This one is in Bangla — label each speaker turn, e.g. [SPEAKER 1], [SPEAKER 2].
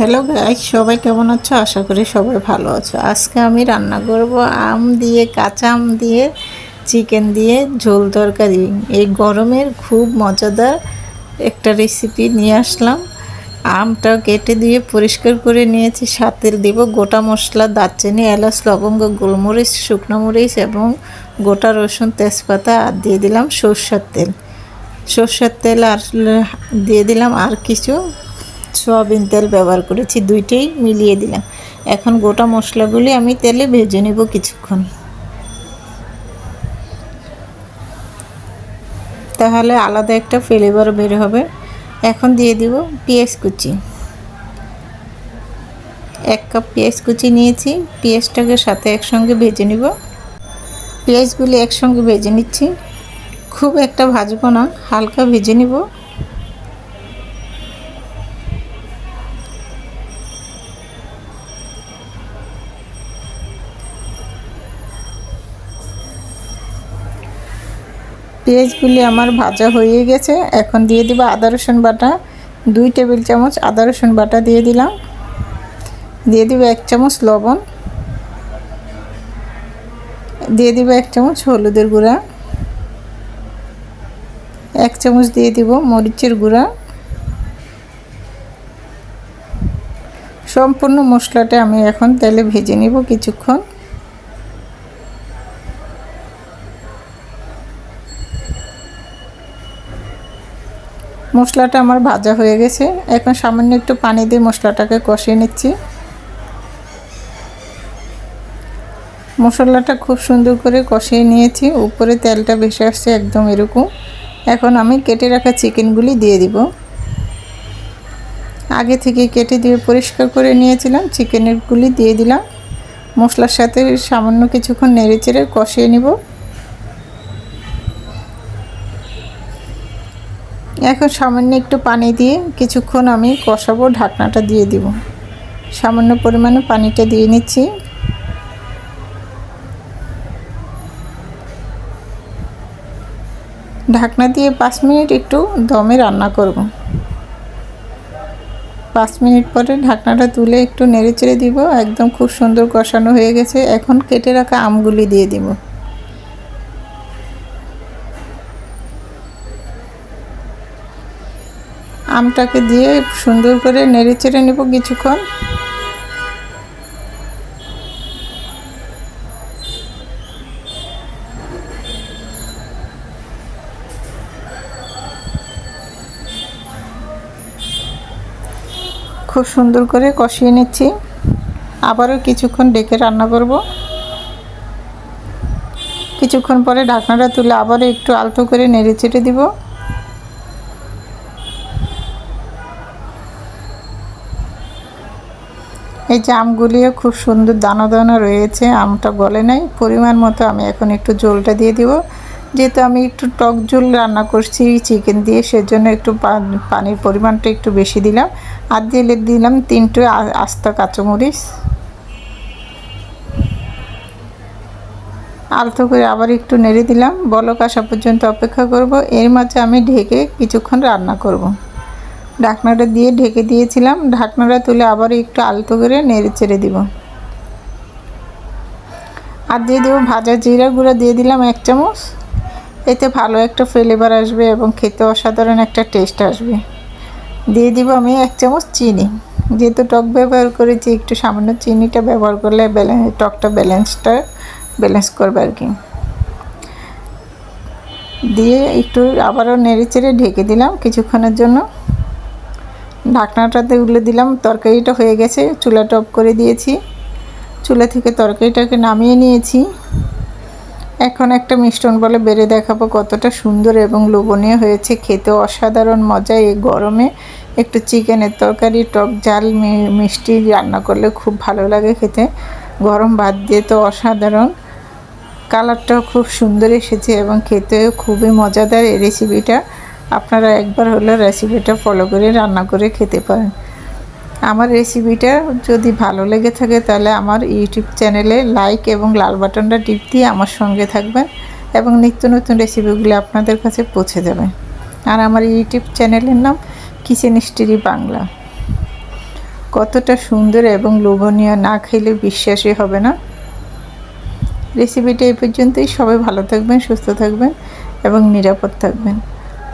[SPEAKER 1] হ্যালো গাইস সবাই কেমন আছো? আশা করি সবাই ভালো আছো। আজকে আমি রান্না করব আম দিয়ে, কাঁচা আম দিয়ে চিকেন দিয়ে, ঝোল তরকারি। এই গরমের খুব মজাদার একটা রেসিপি নিয়ে আসলাম। আমটা কেটে দিয়ে পরিষ্কার করে নিয়েছি। সাথে দেব গোটা মশলা, দারচিনি, এলাচ, লবঙ্গ, গোলমরিচ, শুকনো মরিচ এবং গোটা রসুন, তেজপাতা আর দিয়ে দিলাম সর্ষের তেল। সর্ষের তেল আর দিয়ে দিলাম আর কিছু সয়াবিন তেল ব্যবহার করেছি, দুইটাই মিলিয়ে দিলাম। এখন গোটা মশলাগুলি আমি তেলে ভেজে নেব কিছুক্ষণ। তাহলে আলাদা একটা ফ্লেভার বের হবে। এখন দিয়ে দিব পেঁয়াজ কুচি। এক কাপ পেঁয়াজ কুচি নিয়েছি, পেঁয়াজটাকে সাথে একসঙ্গে ভেজে নিব। পেঁয়াজগুলি একসঙ্গে ভেজে নিচ্ছি। খুব একটা ভাজবো না, হালকা ভেজে নিব। পেঁয়াজগুলি আমার ভাজা হয়ে গেছে। এখন দিয়ে দিব আদা, রসুন বাটা। দুই টেবিল চামচ আদা, রসুন বাটা দিয়ে দিলাম। দিয়ে দিব এক চামচ লবণ। দিয়ে দিব এক চামচ হলুদের গুঁড়া। এক চামচ দিয়ে দিব মরিচের গুঁড়া। সম্পূর্ণ মশলাটা আমি এখন তেলে ভেজে নিব কিছুক্ষণ। মশলাটা আমার ভাজা হয়ে গেছে। এখন সামান্য একটু পানি দিয়ে মশলাটাকে কষিয়ে নিচ্ছি। মশলাটা খুব সুন্দর করে কষিয়ে নিয়েছি। উপরে তেলটা ভেসে আসছে একদম এরকম। এখন আমি কেটে রাখা চিকেনগুলি দিয়ে দিব। আগে থেকে কেটে দিয়ে পরিষ্কার করে নিয়েছিলাম চিকেনেরগুলি দিয়ে দিলাম। মশলার সাথে সামান্য কিছুক্ষণ নেড়ে চেড়ে কষিয়ে নিব। এখন সামান্য একটু পানি দিয়ে কিছুক্ষণ আমি কষাবো, ঢাকনাটা দিয়ে দিব। সামান্য পরিমাণে পানিটা দিয়ে নিচ্ছি। ঢাকনা দিয়ে পাঁচ মিনিট একটু দমে রান্না করব। পাঁচ মিনিট পরে ঢাকনাটা তুলে একটু নেড়ে চেড়ে দিব। একদম খুব সুন্দর কষানো হয়ে গেছে। এখন কেটে রাখা আমগুলি দিয়ে দিব। আমটাকে দিয়ে সুন্দর করে নেড়ে চেড়ে নেব কিছুক্ষণ। খুব সুন্দর করে কষিয়ে নিচ্ছি। আবারও কিছুক্ষণ ডেকে রান্না করব। কিছুক্ষণ পরে ঢাকনাটা তুলে আবারও একটু আলতো করে নেড়ে চেড়ে দিব। এই যে আমগুলিও খুব সুন্দর দানা দানা রয়েছে, আমটা গলে নাই। পরিমাণ মতো আমি এখন একটু জলটা দিয়ে দিব। যেহেতু আমি একটু টক ঝোল রান্না করছি চিকেন দিয়ে, সেজন্য একটু পানির পরিমাণটা একটু বেশি দিলাম। আর দিয়ে দিলাম তিনটে আস্তা কাঁচামরিচ। আলতো করে আবার একটু নেড়ে দিলাম। বলক আসা পর্যন্ত অপেক্ষা করব। এর মাঝে আমি ঢেকে কিছুক্ষণ রান্না করব। ঢাকনাটা দিয়ে ঢেকে দিয়েছিলাম। ঢাকনাটা তুলে আবার একটু আলতো করে নেড়ে চেড়ে দিব। আর দিয়ে দেবো ভাজা জিরা গুঁড়া দিয়ে দিলাম এক চামচ। এতে ভালো একটা ফ্লেভার আসবে এবং খেতে অসাধারণ একটা টেস্ট আসবে। দিয়ে দিব আমি এক চামচ চিনি। যেহেতু টক ব্যবহার করেছি, একটু সামান্য চিনিটা ব্যবহার করলে ব্যালেন্স টকটা ব্যালেন্সটা ব্যালেন্স করবে আর কি। দিয়ে একটু আবারও নেড়ে চেড়ে ঢেকে দিলাম কিছুক্ষণের জন্য। ঢাকনাটাতে উলে দিলাম, তরকারিটা হয়ে গেছে চুলাটা অফ করে দিয়েছি। চুলা থেকে তরকারিটাকে নামিয়ে নিয়েছি। এখন একটা মিষ্টন বলে বেড়ে দেখাবো কতটা সুন্দর এবং লোভনীয় হয়েছে। খেতে অসাধারণ মজা, এই গরমে একটু চিকেনের তরকারি, টক জাল মিষ্টি রান্না করলে খুব ভালো লাগে খেতে। গরম ভাত দিয়ে তো অসাধারণ। কালারটাও খুব সুন্দর এসেছে এবং খেতেও খুবই মজাদার এই রেসিপিটা আপনারা একবার হলে রেসিপিটা ফলো করে রান্না করে খেতে পারেন। আমার রেসিপিটা যদি ভালো লেগে থাকে তাহলে আমার ইউটিউব চ্যানেলে লাইক এবং লাল বাটনটা টিপ দিয়ে আমার সঙ্গে থাকবেন এবং নিত্য নতুন রেসিপিগুলি আপনাদের কাছে পৌঁছে যাবে আর আমার ইউটিউব চ্যানেলের নাম কিচেন হিস্ট্রি বাংলা কতটা সুন্দর এবং লোভনীয়, না খেলে বিশ্বাসই হবে না। রেসিপিটা এই পর্যন্তই। সবাই ভালো থাকবেন, সুস্থ থাকবেন এবং নিরাপদ থাকবেন।